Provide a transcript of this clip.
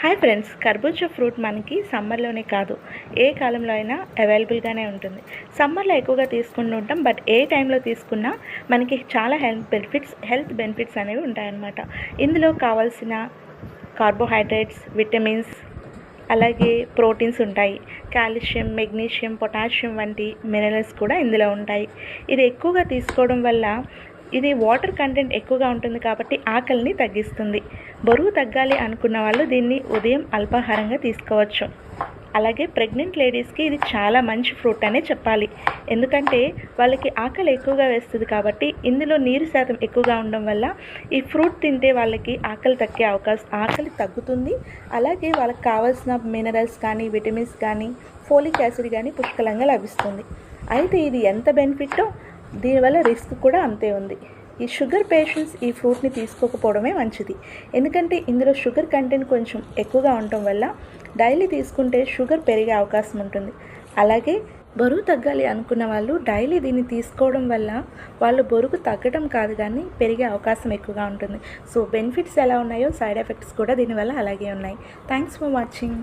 Hi friends కర్బూజా fruit మనకి సమ్మర్లోనే కాదు. ఏ కాలంలో అయినా అవైలబుల్గానే ఉంటుంది. సమ్మర్లో ఎక్కువగా తీసుకుంటూ ఉంటాం బట్ ఏ టైంలో తీసుకున్నా మనకి చాలా హెల్త్ బెనిఫిట్స్ హెల్త్ బెనిఫిట్స్ అనేవి ఉంటాయన్నమాట. ఇందులో కావాల్సిన కార్బోహైడ్రేట్స్ విటమిన్స్ అలాగే ప్రోటీన్స్ ఉంటాయి. కాల్షియం మెగ్నీషియం పొటాషియం వంటి మినరల్స్ కూడా ఇందులో ఉంటాయి. ఇది ఎక్కువగా తీసుకోవడం వల్ల ఇది వాటర్ కంటెంట్ ఎక్కువగా ఉంటుంది కాబట్టి ఆకలిని తగ్గిస్తుంది. బరువు తగ్గాలి అనుకున్న వాళ్ళు దీన్ని ఉదయం అల్పాహారంగా తీసుకోవచ్చు. అలాగే ప్రెగ్నెంట్ లేడీస్కి ఇది చాలా మంచి ఫ్రూట్ అనే చెప్పాలి. ఎందుకంటే వాళ్ళకి ఆకలి ఎక్కువగా వేస్తుంది కాబట్టి ఇందులో నీరు శాతం ఎక్కువగా ఉండడం వల్ల ఈ ఫ్రూట్ తింటే వాళ్ళకి ఆకలి తగ్గే అవకాశం ఆకలి తగ్గుతుంది. అలాగే వాళ్ళకి కావాల్సిన మినరల్స్ కానీ విటమిన్స్ కానీ ఫోలిక్ యాసిడ్ కానీ పుష్కలంగా లభిస్తుంది. అయితే ఇది ఎంత బెనిఫిట్టో దీనివల్ల రిస్క్ కూడా అంతే ఉంది. ఈ షుగర్ పేషెంట్స్ ఈ ఫ్రూట్ని తీసుకోకపోవడమే మంచిది. ఎందుకంటే ఇందులో షుగర్ కంటెంట్ కొంచెం ఎక్కువగా ఉండటం వల్ల డైలీ తీసుకుంటే షుగర్ పెరిగే అవకాశం ఉంటుంది. అలాగే బరువు తగ్గాలి అనుకున్న వాళ్ళు డైలీ దీన్ని తీసుకోవడం వల్ల వాళ్ళు బరువు తగ్గడం కాదు కానీ పెరిగే అవకాశం ఎక్కువగా ఉంటుంది. సో బెనిఫిట్స్ ఎలా ఉన్నాయో సైడ్ ఎఫెక్ట్స్ కూడా దీనివల్ల అలాగే ఉన్నాయి. Thanks for watching.